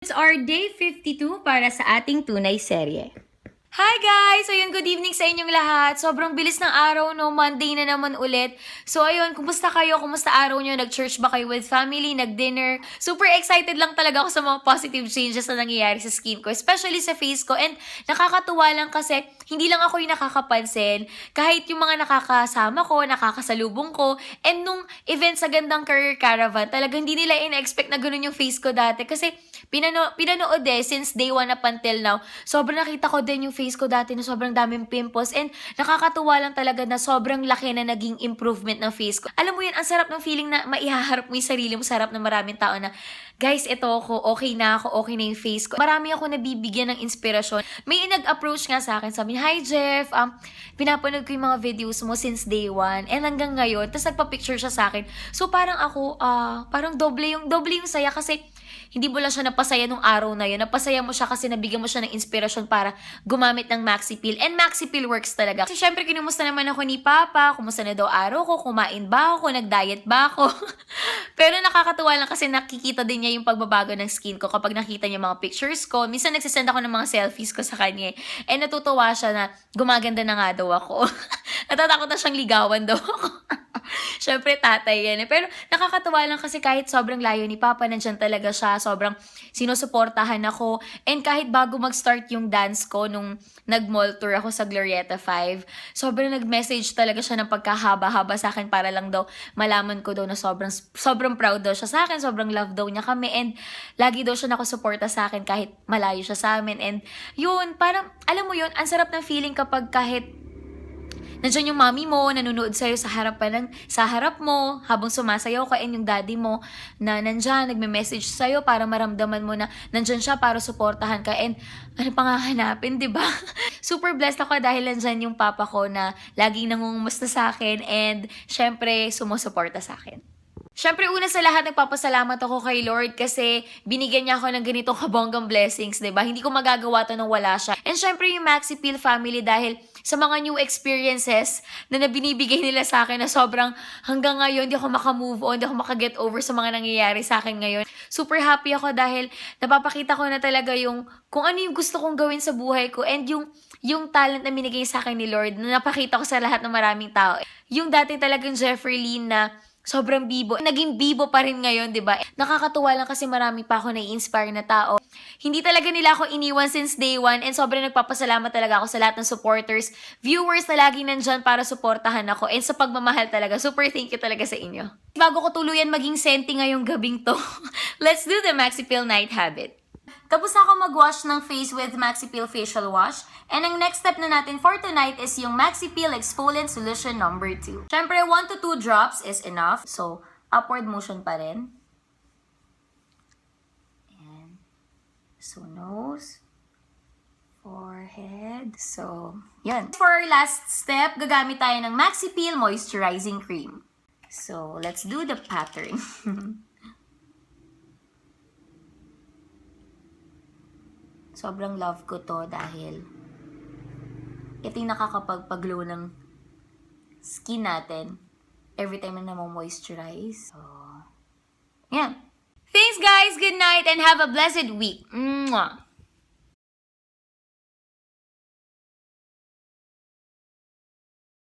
It's our day 52 para sa ating tunay serye. Hi guys! So yun, good evening sa inyong lahat. Sobrang bilis ng araw, no? Monday na naman ulit. So ayun, kumusta kayo? Kumusta araw nyo? Nag-church ba kayo with family? Nag-dinner? Super excited lang talaga ako sa mga positive changes na nangyayari sa skin ko, especially sa face ko. And nakakatuwa lang kasi hindi lang ako yung nakakapansin. Kahit yung mga nakakasama ko, nakakasalubong ko, and nung event sa Gandang Career Caravan, talaga hindi nila in-expect na ganun yung face ko dati. Kasi pinano pinanood eh, since day one up until now, sobrang nakita ko din yung face ko dati na sobrang daming pimples and nakakatuwa lang talaga na sobrang laki na naging improvement ng face ko. Alam mo yun, ang sarap ng feeling na maihaharap mo yung sarili mo sa harap ng maraming tao na, guys, ito ako, okay na ako, okay na yung face ko. Marami ako nabibigyan ng inspirasyon. May nag-approach nga sa akin, sabi niya, Hi Jeff, um, pinapanood ko yung mga videos mo since day one and hanggang ngayon, tapos nagpa-picture siya sa akin. So parang ako, ah, parang doble yung, doble yung saya kasi hindi mo lang siya napasaya nung araw na yun. Napasaya mo siya kasi nabigyan mo siya ng inspirasyon para gumamit ng Maxi Pill. And Maxi Pill works talaga. Kasi syempre, kinumusta naman ako ni Papa, kumusta na daw araw ko, kumain ba ako, nag-diet ba ako. Pero nakakatuwa lang kasi nakikita din niya yung pagbabago ng skin ko kapag nakita niya mga pictures ko. Minsan nagsisend ako ng mga selfies ko sa kanya. eh. Natutuwa siya na gumaganda na nga daw ako. Natatakot na siyang ligawan daw ako. Siyempre, tatay yan eh. Pero nakakatuwa lang kasi kahit sobrang layo ni Papa, nandyan talaga siya. Sobrang sinusuportahan ako. And kahit bago mag-start yung dance ko nung nag-mall tour ako sa Glorieta 5, sobrang nag-message talaga siya ng pagkahaba-haba sa akin para lang daw malaman ko daw na sobrang, sobrang proud daw siya sa akin. Sobrang love daw niya kami. And lagi daw siya nakusuporta sa akin kahit malayo siya sa amin. And yun, parang, alam mo yun, ang sarap ng feeling kapag kahit Nandiyan yung mami mo, nanonood sa'yo sa harapan ng, sa harap mo, habang sumasayaw ka, and yung daddy mo, na nandyan, nagme-message sa'yo para maramdaman mo na nandyan siya para suportahan ka, and ano pang hahanapin, di ba? Super blessed ako dahil nandyan yung papa ko na laging nangungumusta sa akin, and syempre, sumusuporta sa akin. Siyempre, una sa lahat, nagpapasalamat ako kay Lord kasi binigyan niya ako ng ganitong kabonggang blessings, ba? Hindi ko magagawa to nang wala siya. And syempre, yung Maxi Peel family dahil sa mga new experiences na nabinibigay nila sa akin na sobrang hanggang ngayon, hindi ako makamove on, hindi ako makaget over sa mga nangyayari sa akin ngayon. Super happy ako dahil napapakita ko na talaga yung kung ano yung gusto kong gawin sa buhay ko and yung yung talent na binigay sa akin ni Lord na napakita ko sa lahat ng maraming tao. Yung dati talagang Jeffrey Lynn na sobrang bibo. Naging bibo pa rin ngayon, di ba? Nakakatuwa lang kasi marami pa ako na-inspire na tao. Hindi talaga nila ako iniwan since day one and sobrang nagpapasalamat talaga ako sa lahat ng supporters, viewers na lagi nandyan para suportahan ako and sa pagmamahal talaga. Super thank you talaga sa inyo. Bago ko tuluyan maging senti ngayong gabing to, let's do the Maxi Pill Night Habit. Tapos ako mag-wash ng face with Maxi Peel Facial Wash. And ang next step na natin for tonight is yung Maxi Peel Exfoliant Solution number 2. Siyempre, 1 to 2 drops is enough. So, upward motion pa rin. And, so nose, forehead. So, yan. For our last step, gagamit tayo ng Maxi Peel Moisturizing Cream. So, let's do the pattern. Sobrang love ko to dahil ito yung nakakapagpaglow ng skin natin every time na mo-moisturize. So, yan. Thanks guys, good night, and have a blessed week. Mwah!